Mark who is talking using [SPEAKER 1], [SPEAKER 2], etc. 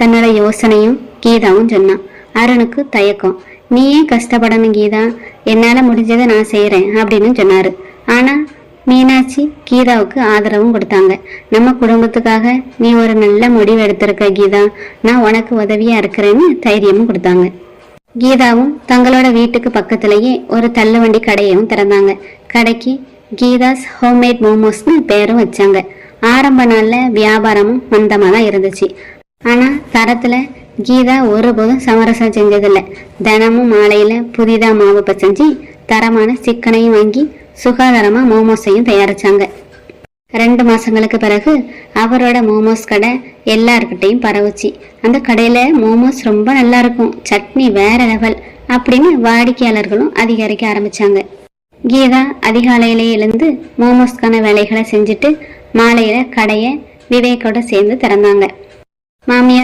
[SPEAKER 1] தன்னோட யோசனையும் கீதாவும் சொன்னான் அருணுக்கு தயக்கம். நீ ஏன் கஷ்டப்படணும் கீதா? என்னால் முடிஞ்சதை நான் செய்கிறேன் அப்படின்னு சொன்னாரு. ஆனால் மீனாட்சி கீதாவுக்கு ஆதரவும் கொடுத்தாங்க. நம்ம குடும்பத்துக்காக நீ ஒரு நல்ல முடிவு எடுத்திருக்க கீதா. நான் உனக்கு உதவியா இருக்கிறேன்னு தைரியமும் கொடுத்தாங்க. கீதாவும் தங்களோட வீட்டுக்கு பக்கத்திலேயே ஒரு தள்ளுவண்டி கடையையும் திறந்தாங்க. கடைக்கு கீதாஸ் ஹோம்மேட் மோமோஸ்னு பேரும் வச்சாங்க. ஆரம்ப நாள்ல வியாபாரமும் மந்தமாக தான் இருந்துச்சு. ஆனா தரத்துல கீதா ஒருபோதும் சமரசம் செஞ்சதில்லை. தினமும் மாலையில புதிதா மாவு பசைஞ்சு தரமான சிக்கனையும் வாங்கி சுகாதாரமா மோமோஸையும் தயாரிச்சாங்க. ரெண்டு மாசங்களுக்கு பிறகு அவரோட மோமோஸ் கடை எல்லார்கிட்டையும் பரவுச்சு. அந்த கடையில மோமோஸ் ரொம்ப நல்லா இருக்கும். சட்னி வேற லெவல் அப்படின்னு வாடிக்கையாளர்களும் அதிகரிக்க ஆரம்பிச்சாங்க. கீதா அதிகாலையிலே எழுந்து மோமோஸ்க்கான வேலைகளை செஞ்சுட்டு மாலையில கடையை விவேக்கோட சேர்ந்து திறந்தாங்க. மாமியார்